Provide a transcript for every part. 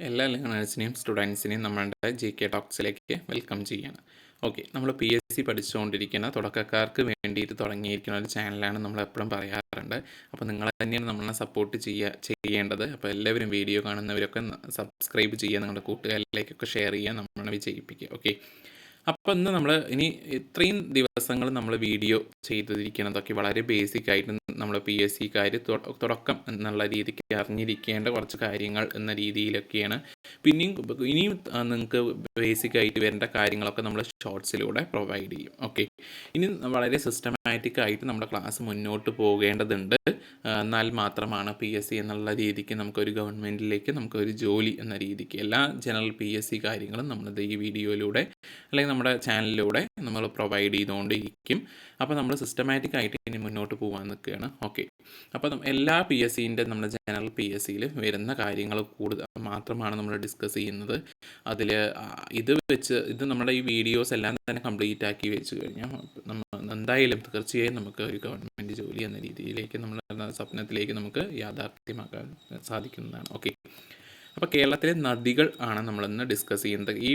എല്ലാ ലേണേഴ്സിനെയും സ്റ്റുഡൻസിനെയും നമ്മളുടെ ജി കെ ടോക്സിലേക്ക് വെൽക്കം ചെയ്യാണ്. ഓക്കെ നമ്മൾ പി എസ് സി പഠിച്ചുകൊണ്ടിരിക്കുന്ന തുടക്കക്കാർക്ക് വേണ്ടിയിട്ട് തുടങ്ങിയിരിക്കുന്ന ഒരു ചാനലാണ് നമ്മൾ എപ്പോഴും പറയാറുണ്ട്. അപ്പോൾ നിങ്ങൾ തന്നെയാണ് നമ്മളെ സപ്പോർട്ട് ചെയ്യുക ചെയ്യേണ്ടത്. അപ്പോൾ എല്ലാവരും വീഡിയോ കാണുന്നവരൊക്കെ സബ്സ്ക്രൈബ് ചെയ്യുക നിങ്ങളുടെ കൂട്ടുകാരിലേക്കൊക്കെ ഷെയർ ചെയ്യുക നമ്മളെ വിജയിപ്പിക്കുക. ഓക്കെ അപ്പോൾ ഇന്ന് നമ്മൾ ഇനി ഇത്രയും ദിവസങ്ങൾ നമ്മൾ വീഡിയോ ചെയ്തിരിക്കുന്നതൊക്കെ വളരെ ബേസിക് ആയിട്ട് നമ്മൾ പി എസ് സിക്കാർ തുടക്കം എന്നുള്ള രീതിക്ക് അറിഞ്ഞിരിക്കേണ്ട കുറച്ച് കാര്യങ്ങൾ എന്ന രീതിയിലൊക്കെയാണ് പിന്നെയും ഇനിയും നിങ്ങൾക്ക് ബേസിക് ആയിട്ട് വരേണ്ട കാര്യങ്ങളൊക്കെ നമ്മൾ ഷോർട്സിലൂടെ പ്രൊവൈഡ് ചെയ്യും. ഓക്കെ ഇനി വളരെ സിസ്റ്റമാറ്റിക് ആയിട്ട് നമ്മുടെ ക്ലാസ് മുന്നോട്ട് പോകേണ്ടതുണ്ട്. എന്നാൽ മാത്രമാണ് പി എസ് സി എന്നുള്ള രീതിക്ക് നമുക്കൊരു ഗവൺമെന്റിലേക്ക് നമുക്കൊരു ജോലി എന്ന രീതിക്ക് എല്ലാ ജനറൽ പി എസ് സി കാര്യങ്ങളും നമ്മളത് ഈ വീഡിയോയിലൂടെ അല്ലെങ്കിൽ നമ്മുടെ ചാനലിലൂടെ നമ്മൾ പ്രൊവൈഡ് ചെയ്തുകൊണ്ടിരിക്കും അപ്പോൾ നമ്മൾ സിസ്റ്റമാറ്റിക് ആയിട്ട് ഇനി മുന്നോട്ട് പോകാൻ നിൽക്കുകയാണ്. ഓക്കെ അപ്പോൾ എല്ലാ പി എസ് സിന്റെ നമ്മുടെ ജനറൽ പി എസ് സിയിൽ വരുന്ന കാര്യങ്ങൾ കൂടുതൽ മാത്രമാണ് നമ്മൾ ഡിസ്കസ് ചെയ്യുന്നത്. അതിൽ ഇത് വെച്ച് ഇത് നമ്മുടെ ഈ വീഡിയോസ് എല്ലാം തന്നെ കംപ്ലീറ്റ് ആക്കി വെച്ച് കഴിഞ്ഞാൽ നമ്മൾ എന്തായാലും തീർച്ചയായും നമുക്ക് ഒരു ഗവൺമെന്റ് ജോലി എന്ന രീതിയിലേക്ക് നമ്മൾ സ്വപ്നത്തിലേക്ക് നമുക്ക് യാഥാർത്ഥ്യമാക്കാൻ സാധിക്കുന്നതാണ്. ഓക്കെ അപ്പോൾ കേരളത്തിലെ നദികൾ ആണ് നമ്മളിന്ന് ഡിസ്കസ് ചെയ്യുന്നത്. ഈ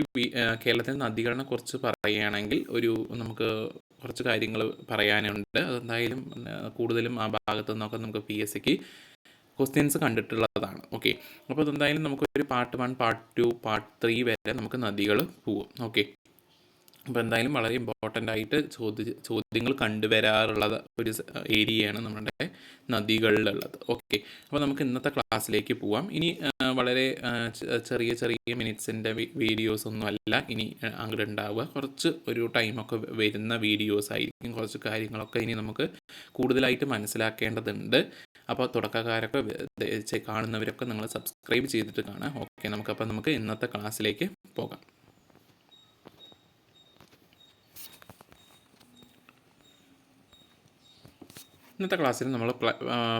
കേരളത്തിലെ നദികളെ കുറിച്ച് പറയുകയാണെങ്കിൽ ഒരു നമുക്ക് കുറച്ച് കാര്യങ്ങൾ പറയാനുണ്ട്. അതെന്തായാലും കൂടുതലും ആ ഭാഗത്തു നിന്നൊക്കെ നമുക്ക് പി എസ് സിക്ക് ക്വസ്റ്റ്യൻസ് കണ്ടിട്ടുള്ളതാണ്. ഓക്കെ അപ്പോൾ അതെന്തായാലും നമുക്കൊരു part one part two part three വരെ നമുക്ക് നദികൾ പോവും. ഓക്കെ അപ്പോൾ എന്തായാലും വളരെ ഇമ്പോർട്ടന്റ് ആയിട്ട് ചോദ്യ ചോദ്യങ്ങൾ കണ്ടുവരാറുള്ളത് ഒരു ഏരിയയാണ് നമ്മുടെ നദികളിലുള്ളത്. ഓക്കെ അപ്പോൾ നമുക്ക് ഇന്നത്തെ ക്ലാസ്സിലേക്ക് പോവാം. ഇനി വളരെ ചെറിയ ചെറിയ മിനിറ്റ്സിന്റെ വീഡിയോസ് ഒന്നും അല്ല ഇനി അങ്ങോട്ട് ഉണ്ടാവുക കുറച്ച് ഒരു ടൈമൊക്കെ വരുന്ന വീഡിയോസ് ആയിരിക്കും കുറച്ച് കാര്യങ്ങളൊക്കെ ഇനി നമുക്ക് കൂടുതലായിട്ട് മനസ്സിലാക്കേണ്ടതുണ്ട്. അപ്പോൾ തുടക്കക്കാരൊക്കെ കാണുന്നവരൊക്കെ നിങ്ങൾ സബ്സ്ക്രൈബ് ചെയ്തിട്ട് കാണാം. ഓക്കെ നമുക്കപ്പോൾ നമുക്ക് ഇന്നത്തെ ക്ലാസ്സിലേക്ക് പോകാം. ഇന്നത്തെ ക്ലാസ്സിൽ നമ്മൾ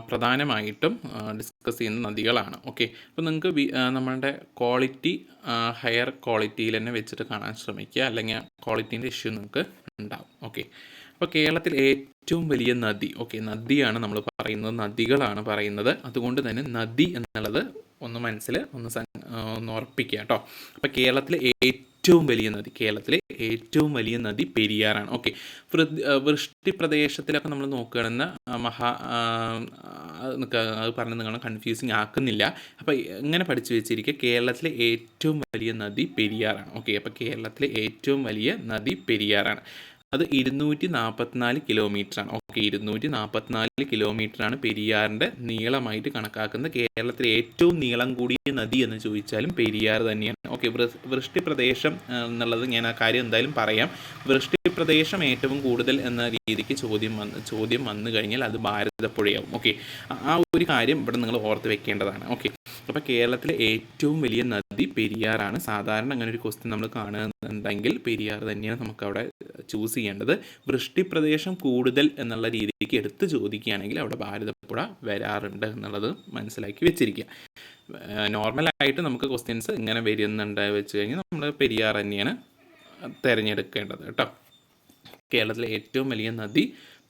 പ്രധാനമായിട്ടും ഡിസ്കസ് ചെയ്യുന്ന നദികളാണ്. ഓക്കെ അപ്പോൾ നിങ്ങൾക്ക് നമ്മളുടെ ക്വാളിറ്റി ഹയർ ക്വാളിറ്റിയിൽ തന്നെ വെച്ചിട്ട് കാണാൻ ശ്രമിക്കുക. അല്ലെങ്കിൽ ക്വാളിറ്റീന്റെ ഇഷ്യൂ നിങ്ങൾക്ക് ഉണ്ടാവും. ഓക്കെ അപ്പോൾ കേരളത്തിൽ ഏറ്റവും വലിയ നദി ഓക്കെ നദിയാണ് നമ്മൾ പറയുന്നത്. നദികളാണ് പറയുന്നത്. അതുകൊണ്ട് തന്നെ നദി എന്നുള്ളത് ഒന്ന് മനസ്സിൽ ഒന്ന് ഒന്ന് ഉറപ്പിക്കുക കേട്ടോ. അപ്പോൾ കേരളത്തിലെ ഏറ്റവും വലിയ നദി കേരളത്തിലെ ഏറ്റവും വലിയ നദി പെരിയാറാണ്. ഓക്കെ. വൃഷ്ടി പ്രദേശത്തിലൊക്കെ നമ്മൾ നോക്കുകയാണെന്ന് മഹാ അത് പറഞ്ഞ് നിങ്ങൾ കൺഫ്യൂസിങ് ആക്കുന്നില്ല. അപ്പോൾ ഇങ്ങനെ പഠിച്ചു വെച്ചിരിക്കുക കേരളത്തിലെ ഏറ്റവും വലിയ നദി പെരിയാറാണ്. ഓക്കെ. അപ്പോൾ കേരളത്തിലെ ഏറ്റവും വലിയ നദി പെരിയാറാണ്. അത് ഇരുന്നൂറ്റി നാൽപ്പത്തിനാല് കിലോമീറ്ററാണ് ഓക്കെ ഇരുന്നൂറ്റി നാൽപ്പത്തിനാല് കിലോമീറ്ററാണ് പെരിയാറിന്റെ നീളമായിട്ട് കണക്കാക്കുന്നത് കേരളത്തിലെ ഏറ്റവും നീളം കൂടിയ നദി എന്ന് ചോദിച്ചാലും പെരിയാർ തന്നെയാണ്. ഓക്കെ വൃഷ്ടി പ്രദേശം എന്നുള്ളത് ഞാൻ ആ കാര്യം എന്തായാലും പറയാം. വൃഷ്ടി പ്രദേശം ഏറ്റവും കൂടുതൽ എന്ന രീതിക്ക് ചോദ്യം വന്ന് ചോദ്യം വന്നു കഴിഞ്ഞാൽ അത് ഭാരതപ്പുഴയാവും. ഓക്കെ ആ ഒരു കാര്യം ഇവിടെ നിങ്ങൾ ഓർത്ത് വെക്കേണ്ടതാണ്. ഓക്കെ അപ്പോൾ കേരളത്തിലെ ഏറ്റവും വലിയ നദി പെരിയാറാണ്. സാധാരണ അങ്ങനെ ഒരു ക്വസ്റ്റ്യൻ നമ്മൾ കാണുന്നുണ്ടെങ്കിൽ പെരിയാർ തന്നെയാണ് നമുക്ക് അവിടെ ചൂസ് ചെയ്യേണ്ടത്. വൃഷ്ടിപ്രദേശം കൂടുതൽ എന്നുള്ള രീതിക്ക് എടുത്ത് ചോദിക്കുകയാണെങ്കിൽ അവിടെ ഭാരതപ്പുഴ വരാറുണ്ട് എന്നുള്ളത് മനസ്സിലാക്കി വെച്ചിരിക്കുക. നോർമലായിട്ട് നമുക്ക് ക്വസ്റ്റ്യൻസ് ഇങ്ങനെ വരുന്നുണ്ട് വെച്ച് കഴിഞ്ഞാൽ നമ്മൾ പെരിയാർ തന്നെയാണ് തിരഞ്ഞെടുക്കേണ്ടത് കേട്ടോ. കേരളത്തിലെ ഏറ്റവും വലിയ നദി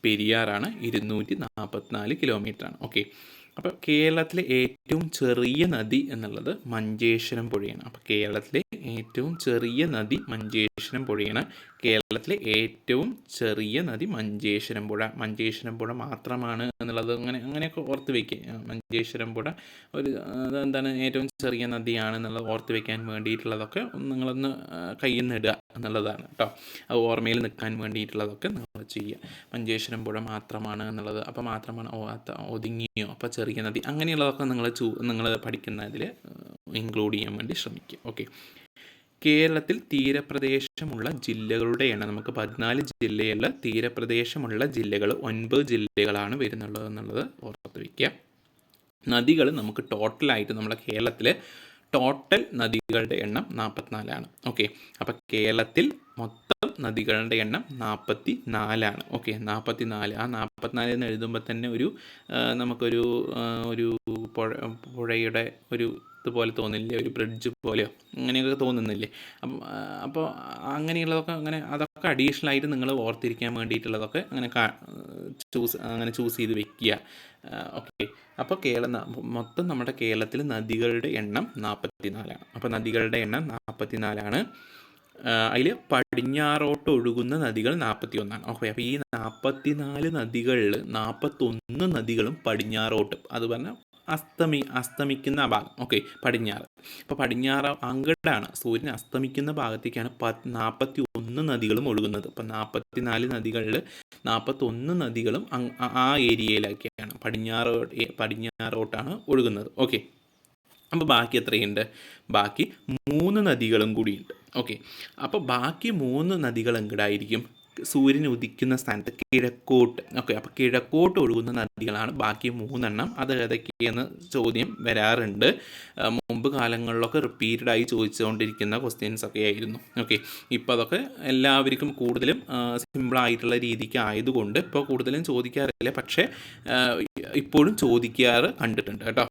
പെരിയാറാണ്. ഇരുന്നൂറ്റി നാൽപ്പത്തിനാല് കിലോമീറ്ററാണ് ഓക്കെ അപ്പോൾ കേരളത്തിലെ ഏറ്റവും ചെറിയ നദി എന്നുള്ളത് മഞ്ചേശ്വരം പുഴയാണ്. അപ്പോൾ കേരളത്തിലെ ഏറ്റവും ചെറിയ നദി മഞ്ചേശ്വരം പുഴയാണ്. കേരളത്തിലെ ഏറ്റവും ചെറിയ നദി മഞ്ചേശ്വരം പുഴ. മഞ്ചേശ്വരം പുഴ മാത്രമാണ് എന്നുള്ളത് അങ്ങനെ അങ്ങനെയൊക്കെ ഓർത്ത് വയ്ക്കുക മഞ്ചേശ്വരം പുഴ ഒരു എന്താണ് ഏറ്റവും ചെറിയ നദിയാണ് എന്നുള്ളത് ഓർത്ത് വയ്ക്കാൻ വേണ്ടിയിട്ടുള്ളതൊക്കെ നിങ്ങളൊന്ന് കയ്യിൽ നിന്ന് ഇടുക എന്നുള്ളതാണ് കേട്ടോ. അത് ഓർമ്മയിൽ നിൽക്കാൻ വേണ്ടിയിട്ടുള്ളതൊക്കെ നിങ്ങൾ ചെയ്യുക. മഞ്ചേശ്വരം പുഴ മാത്രമാണ് എന്നുള്ളത്. അപ്പോൾ മാത്രമാണ് ഒതുങ്ങിയോ? അപ്പോൾ ചെറിയ നദി അങ്ങനെയുള്ളതൊക്കെ നിങ്ങൾ ചൂ നിങ്ങൾ പഠിക്കുന്നതിൽ ഇൻക്ലൂഡ് ചെയ്യാൻ വേണ്ടി ശ്രമിക്കുക. ഓക്കെ കേരളത്തിൽ തീരപ്രദേശമുള്ള ജില്ലകളുടെ എണ്ണം നമുക്ക് പതിനാല് ജില്ലയുള്ള തീരപ്രദേശമുള്ള ജില്ലകൾ ഒൻപത് ജില്ലകളാണ് വരുന്നുള്ളത് എന്നുള്ളത് ഓർത്ത് വയ്ക്കുക നദികൾ നമുക്ക് ടോട്ടലായിട്ട് നമ്മുടെ കേരളത്തിൽ ടോട്ടൽ നദികളുടെ എണ്ണം നാൽപ്പത്തിനാലാണ് ഓക്കെ അപ്പോൾ കേരളത്തിൽ മൊത്തം നദികളുടെ എണ്ണം നാൽപ്പത്തി നാലാണ് ഓക്കെ നാൽപ്പത്തി നാല് ആ നാൽപ്പത്തിനാല് എന്ന് എഴുതുമ്പോൾ തന്നെ ഒരു നമുക്കൊരു ഒരു പുഴ പുഴയുടെ ഒരു ഇതുപോലെ തോന്നില്ലേ? ഒരു ബ്രിഡ്ജ് പോലെയോ? അങ്ങനെയൊക്കെ തോന്നുന്നില്ലേ? അപ്പം അപ്പോൾ അങ്ങനെയുള്ളതൊക്കെ അങ്ങനെ അതൊക്കെ അഡീഷണൽ ആയിട്ട് നിങ്ങൾ ഓർത്തിരിക്കാൻ വേണ്ടിയിട്ടുള്ളതൊക്കെ അങ്ങനെ ചൂസ് അങ്ങനെ ചൂസ് ചെയ്ത് വെക്കുക. ഓക്കെ. അപ്പോൾ കേരള മൊത്തം നമ്മുടെ കേരളത്തിൽ നദികളുടെ എണ്ണം നാൽപ്പത്തി നാലാണ് അപ്പോൾ നദികളുടെ എണ്ണം നാൽപ്പത്തി നാലാണ് അതിൽ പടിഞ്ഞാറോട്ട് ഒഴുകുന്ന നദികൾ നാൽപ്പത്തി ഒന്നാണ് ഓക്കെ അപ്പോൾ ഈ നാൽപ്പത്തി നാല് നദികളിൽ നാൽപ്പത്തൊന്ന് നദികളും പടിഞ്ഞാറോട്ട്. അത് പറഞ്ഞാൽ അസ്തമി അസ്തമിക്കുന്ന ഭാഗം. ഓക്കെ പടിഞ്ഞാറ്. അപ്പോൾ പടിഞ്ഞാറ് അങ്കടാണ് സൂര്യൻ അസ്തമിക്കുന്ന ഭാഗത്തേക്കാണ് പ നാൽപ്പത്തി ഒന്ന് നദികളും ഒഴുകുന്നത്. അപ്പോൾ നാൽപ്പത്തി നാല് നദികളിൽ നാൽപ്പത്തൊന്ന് നദികളും ആ ഏരിയയിലൊക്കെയാണ് പടിഞ്ഞാറ് പടിഞ്ഞാറോട്ടാണ് ഒഴുകുന്നത്. ഓക്കെ അപ്പോൾ ബാക്കി എത്രയുണ്ട്? ബാക്കി മൂന്ന് നദികളും കൂടിയുണ്ട്. ഓക്കെ അപ്പോൾ ബാക്കി മൂന്ന് നദികൾ എങ്ങടായിരിക്കും സൂര്യൻ ഉദിക്കുന്ന സ്ഥാനത്ത് കിഴക്കോട്ട്. ഓക്കെ അപ്പോൾ കിഴക്കോട്ട് ഒഴുകുന്ന നദികളാണ് ബാക്കി മൂന്നെണ്ണം. അത് ഏതൊക്കെയെന്ന് ചോദ്യം വരാറുണ്ട്. മുമ്പ് കാലങ്ങളിലൊക്കെ റിപ്പീറ്റഡായി ചോദിച്ചുകൊണ്ടിരിക്കുന്ന ക്വസ്റ്റ്യൻസ് ഒക്കെ ആയിരുന്നു. ഓക്കെ ഇപ്പോൾ അതൊക്കെ എല്ലാവർക്കും കൂടുതലും സിമ്പിളായിട്ടുള്ള രീതിക്ക് ആയതുകൊണ്ട് ഇപ്പോൾ കൂടുതലും ചോദിക്കാറില്ല. പക്ഷേ ഇപ്പോഴും ചോദിക്കാറ് കണ്ടിട്ടുണ്ട് കേട്ടോ.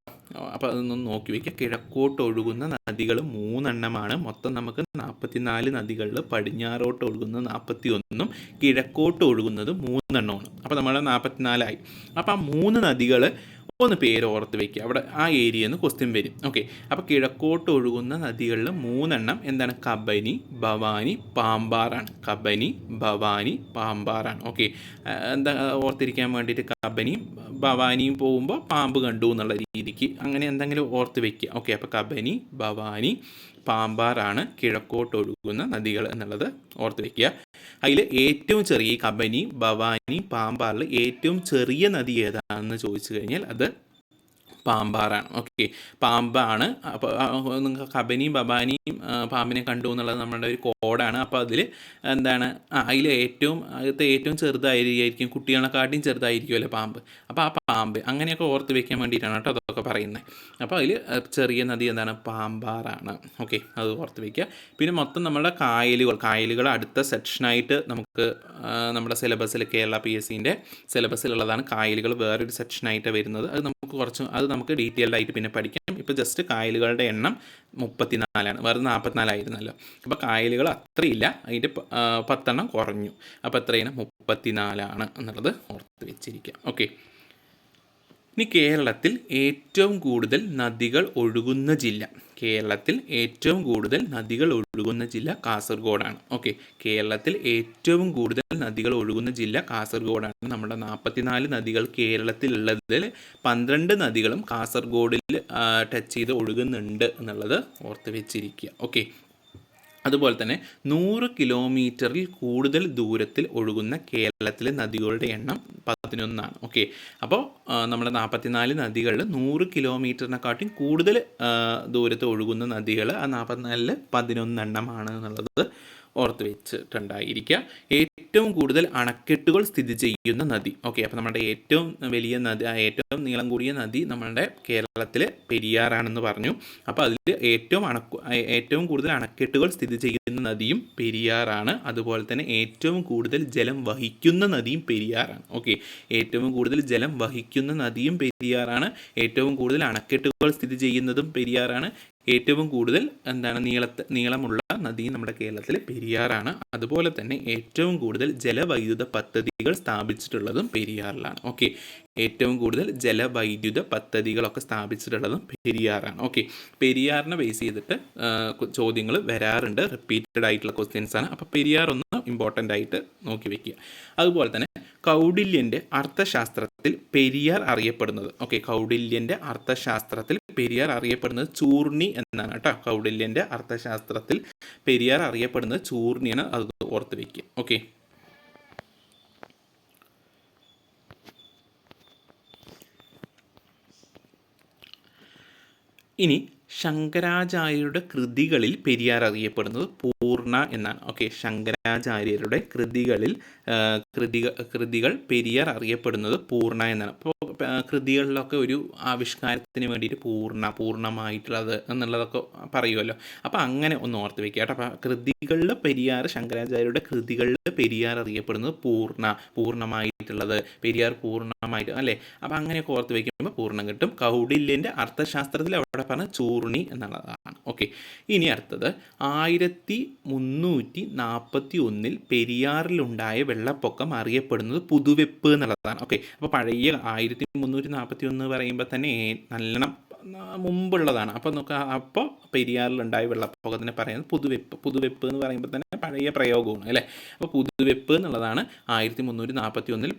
അപ്പോൾ അതൊന്ന് നോക്കി. വയ്ക്കുക കിഴക്കോട്ട് ഒഴുകുന്ന നദികൾ മൂന്നെണ്ണമാണ്. മൊത്തം നമുക്ക് നാൽപ്പത്തിനാല് നദികളിൽ പടിഞ്ഞാറോട്ട് ഒഴുകുന്ന നാൽപ്പത്തി ഒന്നും കിഴക്കോട്ട് ഒഴുകുന്നത് മൂന്നെണ്ണമാണ്. അപ്പോൾ നമ്മൾ നാൽപ്പത്തിനാലായി അപ്പോൾ ആ മൂന്ന് നദികൾ ഒന്ന് പേര് ഓർത്ത് വയ്ക്കുക അവിടെ ആ ഏരിയയിൽ നിന്ന് ക്വസ്റ്റ്യൻ വരും. ഓക്കെ അപ്പോൾ കിഴക്കോട്ട് ഒഴുകുന്ന നദികളിൽ മൂന്നെണ്ണം എന്താണ്? കബനി ഭവാനി പാമ്പാറാണ്. കബനി ഭവാനി പാമ്പാറാണ്. ഓക്കെ എന്താ ഓർത്തിരിക്കാൻ വേണ്ടിയിട്ട് കബനിയും ഭവാനിയും പോകുമ്പോൾ പാമ്പ് കണ്ടു എന്നുള്ള രീതിക്ക് അങ്ങനെ എന്തെങ്കിലും ഓർത്ത് വെക്കുക. ഓക്കെ അപ്പോൾ കബനി ഭവാനി പാമ്പാറാണ് കിഴക്കോട്ട് ഒഴുകുന്ന നദികൾ എന്നുള്ളത് ഓർത്ത് വെക്കുക. അതിൽ ഏറ്റവും ചെറിയ കബനി ഭവാനി പാമ്പാറിൽ ഏറ്റവും ചെറിയ നദി ഏതാണെന്ന് ചോദിച്ചു കഴിഞ്ഞാൽ അത് പാമ്പാറാണ്. ഓക്കെ പാമ്പാണ്. അപ്പോൾ നിങ്ങൾക്ക് കബനിയും ബബാനിയും പാമ്പിനെ കണ്ടു എന്നുള്ളത് നമ്മുടെ ഒരു കോഡാണ്. അപ്പോൾ അതിൽ എന്താണ് അതിൽ ഏറ്റവും അതിലത്തെ ഏറ്റവും ചെറുതായിരിക്കും കുട്ടികളെക്കാട്ടിയും ചെറുതായിരിക്കുമല്ലോ പാമ്പ്? അപ്പോൾ ആ പാമ്പ് അങ്ങനെയൊക്കെ ഓർത്ത് വെക്കാൻ വേണ്ടിയിട്ടാണ് കേട്ടോ അതൊക്കെ പറയുന്നത്. അപ്പോൾ അതിൽ ചെറിയ നദി എന്താണ് പാമ്പാറാണ്. ഓക്കെ അത് ഓർത്ത് വെക്കുക. പിന്നെ മൊത്തം നമ്മുടെ കായലുകൾ കായലുകൾ അടുത്ത സെക്ഷനായിട്ട് നമുക്ക് നമ്മുടെ സിലബസിൽ കേരള പി എസ് സിന്റെ സിലബസിലുള്ളതാണ് കായലുകൾ വേറൊരു സെക്ഷനായിട്ട് വരുന്നത്. അത് നമുക്ക് കുറച്ച് അത് നമുക്ക് ഡീറ്റെയിൽഡ് ആയിട്ട് പിന്നെ പഠിക്കാം. ഇപ്പോൾ ജസ്റ്റ് കായലുകളുടെ എണ്ണം മുപ്പത്തിനാലാണ്. വെറുതെ നാൽപ്പത്തിനാലായിരുന്നല്ലോ അപ്പോൾ കായലുകൾ അത്രയില്ല. അതിന്റെ പത്തെണ്ണം കുറഞ്ഞു. അപ്പോൾ എത്രയാണ്? മുപ്പത്തിനാലാണ് എന്നുള്ളത് ഓർത്ത് വെച്ചിരിക്കുക. ഓക്കെ ഇനി കേരളത്തിൽ ഏറ്റവും കൂടുതൽ നദികൾ ഒഴുകുന്ന ജില്ല. കേരളത്തിൽ ഏറ്റവും കൂടുതൽ നദികൾ ഒഴുകുന്ന ജില്ല കാസർഗോഡാണ്. ഓക്കെ. കേരളത്തിൽ ഏറ്റവും കൂടുതൽ നദികൾ ഒഴുകുന്ന ജില്ല കാസർഗോഡാണ്. നമ്മുടെ നാൽപ്പത്തിനാല് നദികൾ കേരളത്തിലുള്ളതിൽ പന്ത്രണ്ട് നദികളും കാസർഗോഡിൽ ടച്ച് ചെയ്ത് ഒഴുകുന്നുണ്ട് എന്നുള്ളത് ഓർത്ത് വെച്ചിരിക്കുക. ഓക്കെ. അതുപോലെ തന്നെ നൂറ് കിലോമീറ്ററിൽ കൂടുതൽ ദൂരത്തിൽ ഒഴുകുന്ന കേരളത്തിലെ നദികളുടെ എണ്ണം പതിനൊന്നാണ് ഓക്കെ അപ്പോൾ നമ്മുടെ നാൽപ്പത്തിനാല് നദികളിൽ നൂറ് കിലോമീറ്ററിനെക്കാട്ടിയും കൂടുതൽ ദൂരത്ത് ഒഴുകുന്ന നദികൾ ആ നാൽപ്പത്തിനാലിൽ പതിനൊന്നെണ്ണമാണ് എന്നുള്ളത് ഓർത്ത് വെച്ചിട്ടുണ്ടായിരിക്കുക ഏറ്റവും കൂടുതൽ അണക്കെട്ടുകൾ സ്ഥിതി ചെയ്യുന്ന നദി. ഓക്കെ അപ്പോൾ നമ്മുടെ ഏറ്റവും വലിയ നദി ഏറ്റവും നീളം കൂടിയ നദി നമ്മുടെ കേരളത്തിലെ പെരിയാറാണെന്ന് പറഞ്ഞു. അപ്പോൾ അതിൽ ഏറ്റവും അണക്കു ഏറ്റവും കൂടുതൽ അണക്കെട്ടുകൾ സ്ഥിതി ചെയ്യുന്ന നദിയും പെരിയാറാണ്. അതുപോലെ തന്നെ ഏറ്റവും കൂടുതൽ ജലം വഹിക്കുന്ന നദിയും പെരിയാറാണ്. ഓക്കെ ഏറ്റവും കൂടുതൽ ജലം വഹിക്കുന്ന നദിയും പെരിയാറാണ്. ഏറ്റവും കൂടുതൽ അണക്കെട്ടുകൾ സ്ഥിതി ചെയ്യുന്നതും പെരിയാറാണ്. ഏറ്റവും കൂടുതൽ എന്താണ് നീളത്തെ നീളമുള്ള നദി നമ്മുടെ കേരളത്തിലെ പെരിയാറാണ്. അതുപോലെ തന്നെ ഏറ്റവും കൂടുതൽ ജലവൈദ്യുത പദ്ധതികൾ സ്ഥാപിച്ചിട്ടുള്ളതും പെരിയാറിലാണ്. ഓക്കെ. ഏറ്റവും കൂടുതൽ ജലവൈദ്യുത പദ്ധതികളൊക്കെ സ്ഥാപിച്ചിട്ടുള്ളതും പെരിയാറാണ്. ഓക്കെ. പെരിയാറിനെ ബേസ് ചെയ്തിട്ട് ചോദ്യങ്ങൾ വരാറുണ്ട്. റിപ്പീറ്റഡ് ആയിട്ടുള്ള ക്വസ്റ്റ്യൻസ് ആണ്. അപ്പോൾ പെരിയാർ ഒന്ന് ഇമ്പോർട്ടന്റ് ആയിട്ട് നോക്കി വെക്കുക. അതുപോലെ തന്നെ കൗഡില്യന്റെ അർത്ഥശാസ്ത്രത്തിൽ പെരിയാർ അറിയപ്പെടുന്നത്. ഓക്കെ കൗഡില്യന്റെ അർത്ഥശാസ്ത്രത്തിൽ പെരിയാർ അറിയപ്പെടുന്നത് ചൂർണി എന്നാണ് കേട്ടോ. കൗഡില്യന്റെ അർത്ഥശാസ്ത്രത്തിൽ പെരിയാർ അറിയപ്പെടുന്നത് ചൂർണിയാണ് അത് ഓർത്ത് വയ്ക്കുക ഓക്കെ ഇനി ശങ്കരാചാര്യരുടെ കൃതികളിൽ പെരിയാർ അറിയപ്പെടുന്നത് പൂർണ എന്നാണ്. ഓക്കെ ശങ്കരാചാര്യരുടെ കൃതികളിൽ കൃതി കൃതികൾ പെരിയാർ അറിയപ്പെടുന്നത് പൂർണ എന്നാണ്. അപ്പോൾ കൃതികളിലൊക്കെ ഒരു ആവിഷ്കാരത്തിന് വേണ്ടിയിട്ട് പൂർണ പൂർണമായിട്ടുള്ളത് എന്നുള്ളതൊക്കെ പറയുമല്ലോ അപ്പോൾ അങ്ങനെ ഒന്ന് ഓർത്ത് വെക്കുക കേട്ടോ. അപ്പോൾ കൃതികളിൽ പെരിയാർ ശങ്കരാചാര്യരുടെ കൃതികളിൽ പെരിയാർ അറിയപ്പെടുന്നത് പൂർണ പൂർണമായിട്ടുള്ളത്. പെരിയാർ പൂർണമായിട്ട് അല്ലേ? അപ്പോൾ അങ്ങനെയൊക്കെ ഓർത്ത് വയ്ക്കുമ്പോൾ പൂർണം കിട്ടും. കൗടില്യന്റെ അർത്ഥശാസ്ത്രത്തിൽ അവിടെ പറഞ്ഞ ചൂർണി എന്നുള്ളതാണ്. ഓക്കെ. ഇനി അടുത്തത്. ആയിരത്തി മുന്നൂറ്റി നാൽപ്പത്തി ഒന്നിൽ പെരിയാറിലുണ്ടായ വെള്ളപ്പൊക്കം അറിയപ്പെടുന്നത് പുതുവെപ്പ് എന്നുള്ളതാണ്. ഓക്കെ അപ്പോൾ പഴയ ആയിരത്തി മുന്നൂറ്റി നാൽപ്പത്തി ഒന്ന് പറയുമ്പോൾ തന്നെ നല്ലോണം മുമ്പുള്ളതാണ്. അപ്പോൾ നോക്കുക അപ്പോൾ പെരിയാറിലുണ്ടായ വെള്ളപ്പൊക്കത്തിനെ പറയുന്നത് പുതുവെപ്പ് പുതുവെപ്പ് എന്ന് പറയുമ്പോൾ തന്നെ പഴയ പ്രയോഗമാണ് അല്ലേ? അപ്പോൾ പുതുവെപ്പ് എന്നുള്ളതാണ് ആയിരത്തി മുന്നൂറ്റി നാൽപ്പത്തി ഒന്നിൽ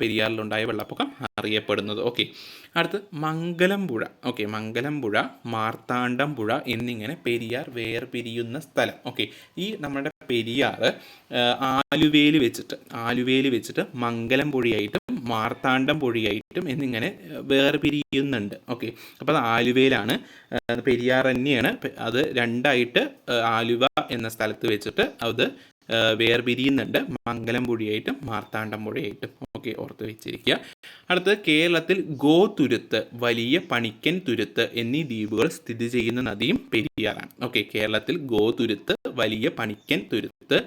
പെരിയാറിലുണ്ടായ വെള്ളപ്പൊക്കം അറിയപ്പെടുന്നത്. ഓക്കെ അടുത്ത് മംഗലം പുഴ ഓക്കെ മംഗലം പുഴ മംഗലംപുഴ മാർത്താണ്ഡംപുഴ എന്നിങ്ങനെ പെരിയാർ വേർപിരിയുന്ന സ്ഥലം. ഓക്കെ ഈ നമ്മുടെ പെരിയാർ ആലുവേലി വെച്ചിട്ട് ആലുവേലി വെച്ചിട്ട് മംഗലം പൊഴിയായിട്ടും മാർത്താണ്ഡം പൊഴിയായിട്ടും എന്നിങ്ങനെ വേർപിരിയുന്നുണ്ട് ഓക്കെ. അപ്പോൾ അത് ആലുവയിലാണ് പെരിയാർ തന്നെയാണ്. അത് രണ്ടായിട്ട് ആലുവ എന്ന സ്ഥലത്ത് വെച്ചിട്ട് അത് വേർപിരിയുന്നുണ്ട്. മംഗലം പൊഴിയായിട്ടും മാർത്താണ്ഡം പുഴയായിട്ടും. ഓക്കെ. ഓർത്ത് വെച്ചിരിക്കുക അടുത്തത് കേരളത്തിൽ ഗോതുരുത്ത് വലിയ പണിക്കൻ തുരുത്ത് എന്നീ ദ്വീപുകൾ സ്ഥിതി ചെയ്യുന്ന നദിയും പെരിയാറാണ്. ഓക്കെ കേരളത്തിൽ ഗോതുരുത്ത് വലിയ പണിക്കൻ തുരുത്ത്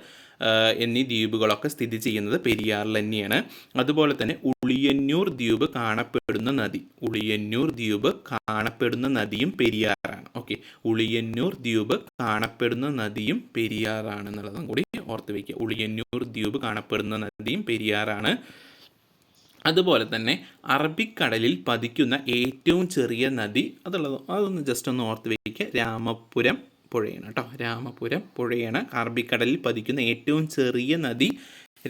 എന്നീ ദ്വീപുകളൊക്കെ സ്ഥിതി ചെയ്യുന്നത് പെരിയാറിൽ തന്നെയാണ്. അതുപോലെ തന്നെ ഉളിയന്നൂർ ദ്വീപ് കാണപ്പെടുന്ന നദി ഉളിയന്നൂർ ദ്വീപ് കാണപ്പെടുന്ന നദിയും പെരിയാറാണ്. ഓക്കെ ഉളിയന്നൂർ ദ്വീപ് കാണപ്പെടുന്ന നദിയും പെരിയാറാണെന്നുള്ളതും കൂടി ഓർത്ത് വയ്ക്കുക ഉളിയന്നൂർ ദ്വീപ് കാണപ്പെടുന്ന നദിയും പെരിയാറാണ്. അതുപോലെ തന്നെ അറബിക്കടലിൽ പതിക്കുന്ന ഏറ്റവും ചെറിയ നദി അതുള്ളത് അതൊന്ന് ജസ്റ്റ് ഒന്ന് ഓർത്ത് വയ്ക്കുക രാമപുരം പുഴയാണ് കേട്ടോ രാമപുരം പുഴയാണ്. അറബിക്കടലിൽ പതിക്കുന്ന ഏറ്റവും ചെറിയ നദി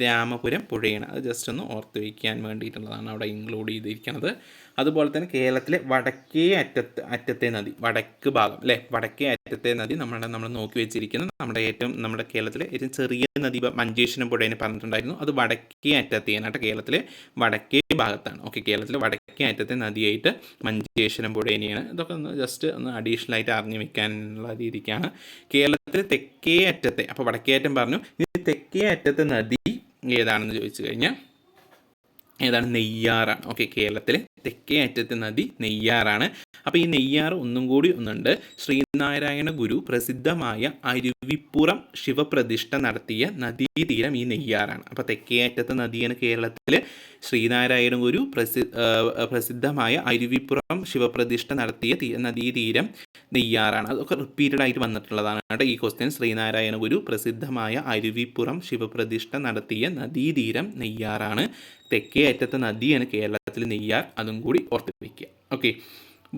രാമപുരം പുഴയാണ്. അത് ജസ്റ്റ് ഒന്ന് ഓർത്ത് വയ്ക്കാൻ വേണ്ടിയിട്ടുള്ളതാണ് അവിടെ ഇൻക്ലൂഡ് ചെയ്തിരിക്കുന്നത്. അതുപോലെ തന്നെ കേരളത്തിലെ വടക്കേ അറ്റത്ത് അറ്റത്തെ നദി വടക്ക് ഭാഗം അല്ലേ? വടക്കേ അറ്റത്തെ നദി നമ്മുടെ നമ്മൾ നോക്കി വെച്ചിരിക്കുന്നത് നമ്മുടെ ഏറ്റവും നമ്മുടെ കേരളത്തിലെ ഏറ്റവും ചെറിയ നദി മഞ്ചേശ്വരം പുഴേനെ പറഞ്ഞിട്ടുണ്ടായിരുന്നു. അത് വടക്കേ അറ്റത്തെയാണ് കേരളത്തിലെ വടക്കേ ഭാഗത്താണ്. ഓക്കെ കേരളത്തിലെ വടക്കേ അറ്റത്തെ നദിയായിട്ട് മഞ്ചേശ്വരം പുഴേനെയാണ് ഇതൊക്കെ ഒന്ന് ജസ്റ്റ് ഒന്ന് അഡീഷണൽ ആയിട്ട് അറിഞ്ഞു വെക്കാനുള്ള രീതിക്കാണ്. കേരളത്തിലെ തെക്കേ അറ്റത്തെ അപ്പോൾ വടക്കേ അറ്റം പറഞ്ഞു. ഇനി തെക്കേ അറ്റത്തെ നദി ഏതാണെന്ന് ചോദിച്ചു കഴിഞ്ഞാൽ ഏതാണ് നെയ്യാറാണ് ഓക്കെ കേരളത്തിലെ തെക്കേ അറ്റത്തെ നദി നെയ്യാറാണ്. അപ്പോൾ ഈ നെയ്യാറ് ഒന്നും കൂടി ഒന്നുണ്ട്. ശ്രീനാരായണ ഗുരു പ്രസിദ്ധമായ അരുവിപ്പുറം ശിവപ്രതിഷ്ഠ നടത്തിയ നദീതീരം ഈ നെയ്യാറാണ്. അപ്പോൾ തെക്കേ അറ്റത്തെ നദിയാണ് കേരളത്തിൽ ശ്രീനാരായണ ഗുരു പ്രസി പ്രസിദ്ധമായ അരുവിപ്പുറം ശിവപ്രതിഷ്ഠ നടത്തിയ നദീതീരം നെയ്യാറാണ്. അതൊക്കെ റിപ്പീറ്റഡ് ആയിട്ട് വന്നിട്ടുള്ളതാണ് കേട്ടോ ഈ ക്വസ്റ്റ്യൻ ശ്രീനാരായണ ഗുരു പ്രസിദ്ധമായ അരുവിപ്പുറം ശിവപ്രതിഷ്ഠ നടത്തിയ നദീതീരം നെയ്യാറാണ്. തെക്കേ അറ്റത്തെ നദിയാണ് കേരളത്തിൽ നെയ്യാർ. അതും കൂടി ഓർത്ത് വയ്ക്കുക ഓക്കെ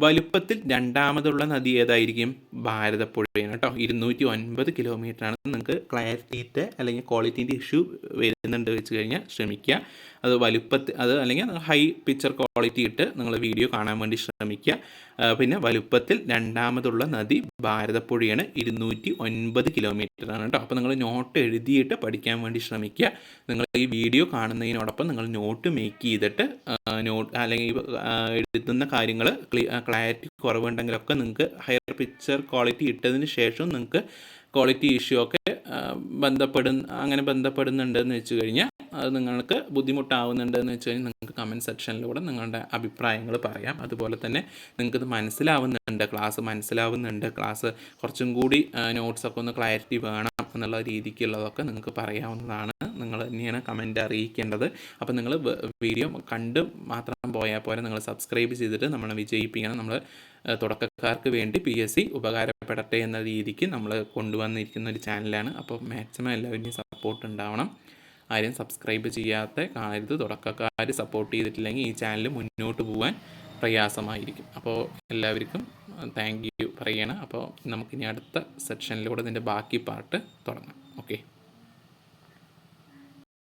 വലുപ്പത്തിൽ രണ്ടാമതുള്ള നദി ഏതായിരിക്കും? ഭാരതപ്പുഴയാണ് കേട്ടോ. ഇരുന്നൂറ്റി ഒൻപത് കിലോമീറ്ററാണ് നിങ്ങൾക്ക് ക്ലാരിറ്റീന്റെ അല്ലെങ്കിൽ ക്വാളിറ്റീന്റെ ഇഷ്യൂ വരുന്നുണ്ട് വെച്ച് കഴിഞ്ഞാൽ ശ്രമിക്കുക. അത് വലുപ്പത്തിൽ അത് അല്ലെങ്കിൽ ഹൈ പിക്ചർ ക്വാളിറ്റി ഇട്ട് നിങ്ങൾ വീഡിയോ കാണാൻ വേണ്ടി ശ്രമിക്കുക. പിന്നെ വലുപ്പത്തിൽ രണ്ടാമതുള്ള നദി ഭാരതപ്പുഴയാണ്. ഇരുന്നൂറ്റി ഒൻപത് കിലോമീറ്റർ ആണ് കേട്ടോ അപ്പോൾ നിങ്ങൾ നോട്ട് എഴുതിയിട്ട് പഠിക്കാൻ വേണ്ടി ശ്രമിക്കുക. നിങ്ങൾ ഈ വീഡിയോ കാണുന്നതിനോടൊപ്പം നിങ്ങൾ നോട്ട് മേക്ക് ചെയ്തിട്ട് നോട്ട് അല്ലെങ്കിൽ എഴുതുന്ന കാര്യങ്ങൾ ക്ലാരിറ്റി കുറവുണ്ടെങ്കിലൊക്കെ നിങ്ങൾക്ക് ഹയർ പിക്ചർ ക്വാളിറ്റി ഇട്ടതിന് ശേഷം നിങ്ങൾക്ക് ക്വാളിറ്റി ഇഷ്യൂ ഒക്കെ ബന്ധപ്പെടുന്ന അങ്ങനെ ബന്ധപ്പെടുന്നുണ്ടെന്ന് വെച്ച് കഴിഞ്ഞാൽ അത് നിങ്ങൾക്ക് ബുദ്ധിമുട്ടാവുന്നുണ്ടെന്ന് വെച്ച് കഴിഞ്ഞാൽ നിങ്ങൾക്ക് കമന്റ് സെക്ഷനിലൂടെ നിങ്ങളുടെ അഭിപ്രായങ്ങൾ പറയാം. അതുപോലെ തന്നെ നിങ്ങൾക്കിത് മനസ്സിലാവുന്നുണ്ട് ക്ലാസ് മനസ്സിലാവുന്നുണ്ട് ക്ലാസ് കുറച്ചും കൂടി നോട്ട്സൊക്കെ ഒന്ന് ക്ലാരിറ്റി വേണം എന്നുള്ള രീതിക്കുള്ളതൊക്കെ നിങ്ങൾക്ക് പറയാവുന്നതാണ്. നിങ്ങൾ തന്നെയാണ് കമന്റ് അറിയിക്കേണ്ടത്. അപ്പോൾ നിങ്ങൾ വീഡിയോ കണ്ട് മാത്രം പോയാൽ പോലെ നിങ്ങൾ സബ്സ്ക്രൈബ് ചെയ്തിട്ട് നമ്മളെ വിജയിപ്പിക്കണം. നമ്മൾ തുടക്കക്കാർക്ക് വേണ്ടി പി എസ് സി ഉപകാരപ്പെടട്ടെ എന്ന രീതിക്ക് നമ്മൾ കൊണ്ടുവന്നിരിക്കുന്ന ഒരു ചാനലാണ് അപ്പോൾ മാക്സിമം എല്ലാവരുടെയും സപ്പോർട്ട് ഉണ്ടാവണം. ആരും സബ്സ്ക്രൈബ് ചെയ്യാത്ത കാണരുത്. തുടക്കക്കാർ സപ്പോർട്ട് ചെയ്തിട്ടില്ലെങ്കിൽ ഈ ചാനൽ മുന്നോട്ട് പോകാൻ പ്രയാസമായിരിക്കും. അപ്പോൾ എല്ലാവർക്കും താങ്ക് യു പറയണം. അപ്പോൾ നമുക്കിനി അടുത്ത സെക്ഷനിലൂടെ ഇതിന്റെ ബാക്കി പാർട്ട് തുടങ്ങാം. ഓക്കെ